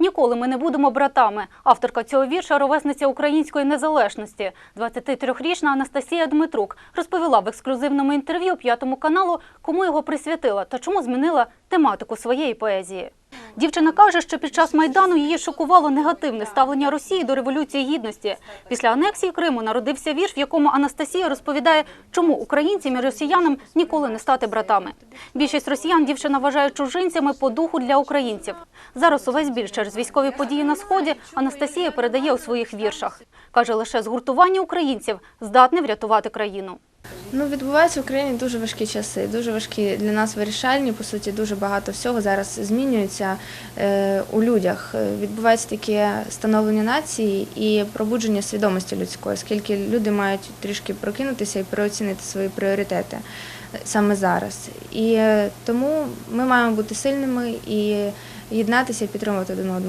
Ніколи ми не будемо братами. Авторка цього вірша ровесниця української незалежності. 23-річна Анастасія Дмитрук розповіла в ексклюзивному інтерв'ю п'ятому каналу, кому його присвятила та чому змінила тематику своєї поезії. Дівчина каже, що під час майдану її шокувало негативне ставлення Росії до революції гідності. Після анексії Криму народився вірш, в якому Анастасія розповідає, чому українцям і росіянам ніколи не стати братами. Більшість росіян дівчина вважає чужинцями по духу для українців. Зараз увесь біль через військові події на сході Анастасія передає у своїх віршах. каже, лише згуртування українців здатне врятувати країну. Ну, відбуваються в Україні дуже важкі часи, дуже важкі для нас вирішальні. По суті, дуже багато всього зараз змінюється е, у людях. Е, Відбувається таке становлення нації і пробудження свідомості людської, оскільки люди мають трішки прокинутися і переоцінити свої пріоритети е, саме зараз. І тому ми маємо бути сильними і єднатися і підтримувати один одного.